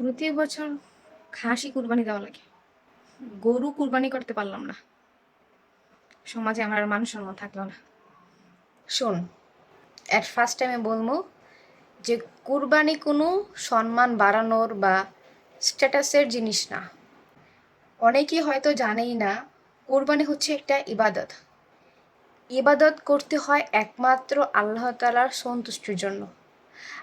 প্রতি বছর খাসি কুরবানি দেওয়া লাগে। গরু কুরবানি করতে পারলাম না। সমাজে আমার আর মান সম্মান থাকল না। শোন অ্যাট ফার্স্ট টাইমে বলব যে কুরবানি কোনো সম্মান বাড়ানোর বা স্ট্যাটাসের জিনিস না। অনেকেই হয়তো জানেই না, কুরবানি হচ্ছে একটা ইবাদত। ইবাদত করতে হয় একমাত্র আল্লাহ তালার সন্তুষ্টির জন্য।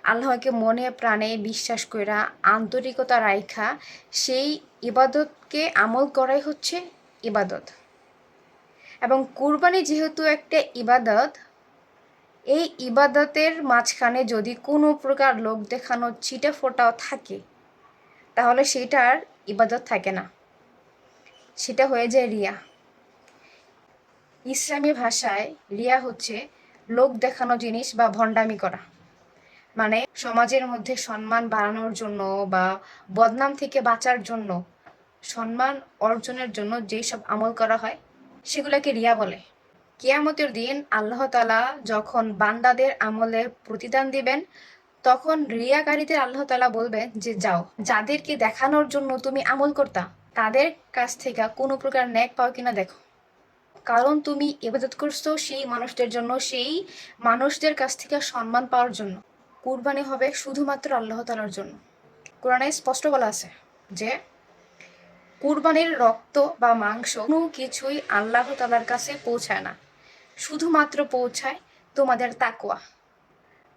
আল্লাহকে মনে প্রাণে বিশ্বাস কইরা আন্তরিকতা রাইখা, সেই ইবাদতকে আমল করাই হচ্ছে ইবাদত। এবং কুরবানি যেহেতু একটা ইবাদত, এই ইবাদতের মাঝখানে যদি কোনো প্রকার লোক দেখানো ছিটে ফোটাও থাকে, তাহলে সেটার ইবাদত থাকে না। সেটা হয়ে যায় রিয়া। ইসলামী ভাষায় রিয়া হচ্ছে লোক দেখানো জিনিস বা ভণ্ডামি করা। মানে সমাজের মধ্যে সম্মান বাড়ানোর জন্য বা বদনাম থেকে বাঁচার জন্য, সম্মান অর্জনের জন্য যেই সব আমল করা হয়, সেগুলোকে রিয়া বলে। কিয়ামতের দিন আল্লাহ তালা যখন বান্দাদের আমলের প্রতিদান দিবেন, তখন রিয়াকারীদের আল্লাহ তালা বলবেন যে, যাও, যাদেরকে দেখানোর জন্য তুমি আমল করতা, তাদের কাছ থেকে কোনো প্রকার ন্যাক পাও কিনা দেখো। কারণ তুমি ইবাদত করছ সেই মানুষদের জন্য, সেই মানুষদের কাছ থেকে সম্মান পাওয়ার জন্য। কুরবানি হবে শুধুমাত্র আল্লাহ তালার জন্য। কোরআনে স্পষ্ট বলা আছে যে, কুরবানির রক্ত বা মাংস কোনো কিছুই আল্লাহ তালার কাছে পৌঁছায় না। শুধুমাত্র পৌঁছায় তোমাদের তাকোয়া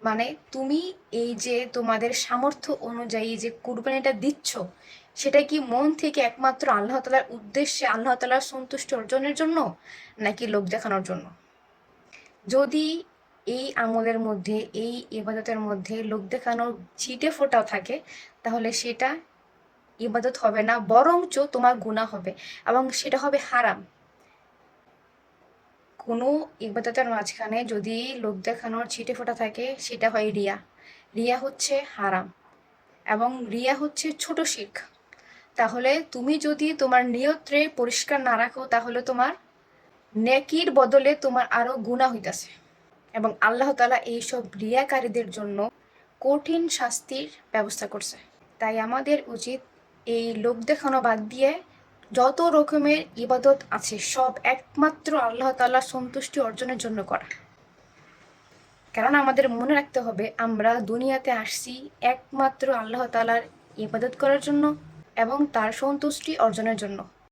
মানে তুমি এই যে তোমাদের সামর্থ্য অনুযায়ী যে কুরবানিটা দিচ্ছ, সেটা কি মন থেকে একমাত্র আল্লাহ তালার উদ্দেশ্যে আল্লাহ তালার সন্তুষ্টি অর্জনের জন্য, নাকি লোক দেখানোর জন্য? যদি এই আমলের মধ্যে, এই ইবাদতের মধ্যে লোক দেখানোর ছিটে ফোটাও থাকে, তাহলে সেটা ইবাদত হবে না, বরঞ্চ তোমার গুণা হবে এবং সেটা হবে হারাম। কোনো ইবাদতের মাঝখানে যদি লোক দেখানোর ছিটে ফোটা থাকে, সেটা হয় রিয়া। রিয়া হচ্ছে হারাম এবং রিয়া হচ্ছে ছোট শিখ তাহলে তুমি যদি তোমার নিয়ত্রে পরিষ্কার না রাখো, তাহলে তোমার নেকির বদলে তোমার আরও গুণা হইতাছে। এবং আল্লাহ তালা এইসব রিয়াকারীদের জন্য কঠিন শাস্তির ব্যবস্থা করছে। তাই আমাদের উচিত এই লোক দেখানো বাদ দিয়ে যত রকমের ইবাদত আছে, সব একমাত্র আল্লাহ তাল্লাহ সন্তুষ্টি অর্জনের জন্য করা। কারণ আমাদের মনে রাখতে হবে, আমরা দুনিয়াতে আসছি একমাত্র আল্লাহ তালার ইবাদত করার জন্য এবং তার সন্তুষ্টি অর্জনের জন্য।